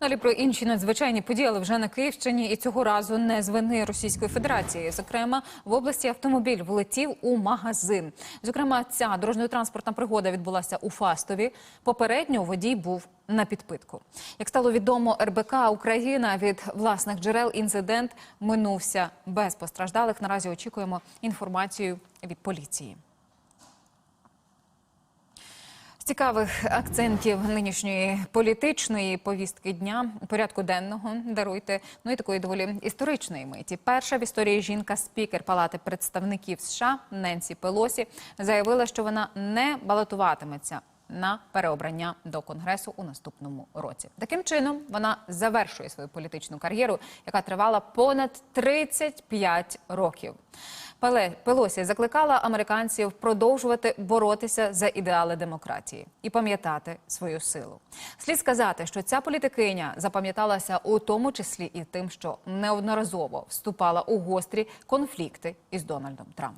Далі про інші надзвичайні події, але вже на Київщині і цього разу не з вини Російської Федерації. Зокрема, в області автомобіль влетів у магазин. Зокрема, ця дорожньо-транспортна пригода відбулася у Фастові. Попередньо водій був на підпитку. Як стало відомо, РБК Україна від власних джерел інцидент минувся без постраждалих. Наразі очікуємо інформацію від поліції. Цікавих акцентів нинішньої політичної повістки дня порядку денного даруйте. Ну і такої доволі історичної миті. Перша в історії жінка, спікер Палати представників США Ненсі Пелосі, заявила, що вона не балотуватиметься на переобрання до конгресу у наступному році. Таким чином вона завершує свою політичну кар'єру, яка тривала понад 35 років. Пелосі закликала американців продовжувати боротися за ідеали демократії і пам'ятати свою силу. Слід сказати, що ця політикиня запам'яталася у тому числі і тим, що неодноразово вступала у гострі конфлікти із Дональдом Трампом.